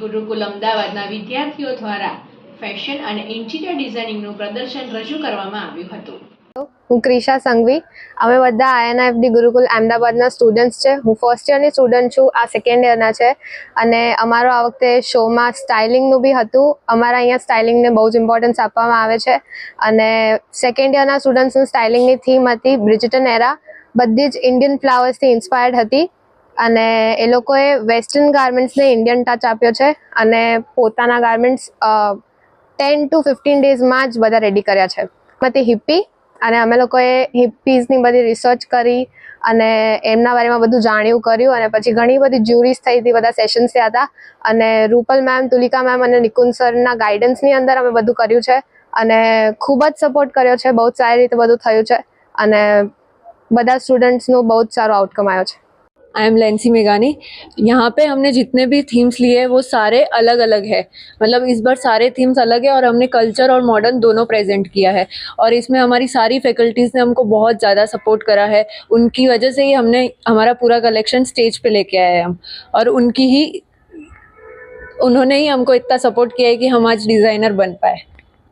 ગુરુકુલ અમદાવાદના વિદ્યાર્થીઓ દ્વારા ફેશન અને ઇન્ટિરિયર ડિઝાઇનિંગનું પ્રદર્શન રજૂ કરવામાં આવ્યું હતું. હું ક્રિશા સંઘવી. અમે બધા આઈએનઆઈએફડી ગુરુકુલ અમદાવાદના સ્ટુડન્ટ્સ છે. હું ફર્સ્ટ યરની સ્ટુડન્ટ છું. આ સેકન્ડ યરના છે. અને અમારો આ વખતે શોમાં સ્ટાઇલિંગનું બી હતું. અમારા અહીંયા સ્ટાઇલિંગને બહુ જ ઇમ્પોર્ટન્સ આપવામાં આવે છે. અને સેકન્ડ યરના સ્ટુડન્ટ્સની સ્ટાઇલિંગની થીમ હતી બ્રિજટન એરા. બધી જ ઇન્ડિયન ફ્લાવર્સથી ઇન્સ્પાયર્ડ હતી. અને એ લોકોએ વેસ્ટર્ન ગાર્મેન્ટ્સને ઇન્ડિયન ટચ આપ્યો છે અને પોતાના ગાર્મેન્ટ્સ ટેન ટુ ફિફ્ટીન ડેઝમાં જ બધા રેડી કર્યા છે. એમાંથી હિપ્પી અને અમે લોકોએ હિપ્પીઝની બધી રિસર્ચ કરી અને એમના બારેમાં બધું જાણ્યું કર્યું અને પછી ઘણી બધી જ્યુરીસ થઈ હતી, બધા સેશન્સ થયા હતા અને રૂપલ મેમ તુલિકા મેમ અને નિકુંજ સરના ગાઈડન્સની અંદર અમે બધું કર્યું છે અને ખૂબ જ સપોર્ટ કર્યો છે, બહુ જ સારી રીતે બધું થયું છે અને બધા સ્ટુડન્ટ્સનું બહુ જ સારો આઉટકમ આવ્યો છે. आई एम लेंसी मेगानी यहाँ पे हमने जितने भी थीम्स लिए हैं, वो सारे अलग अलग है। मतलब इस बार सारे थीम्स अलग है और हमने कल्चर और मॉडर्न दोनों प्रेजेंट किया है। और इसमें हमारी सारी फैकल्टीज़ ने हमको बहुत ज़्यादा सपोर्ट करा है। उनकी वजह से ही हमने हमारा पूरा कलेक्शन स्टेज पे लेके आए हैं हम। और उनकी ही, उन्होंने ही हमको इतना सपोर्ट किया है कि हम आज डिज़ाइनर बन पाए।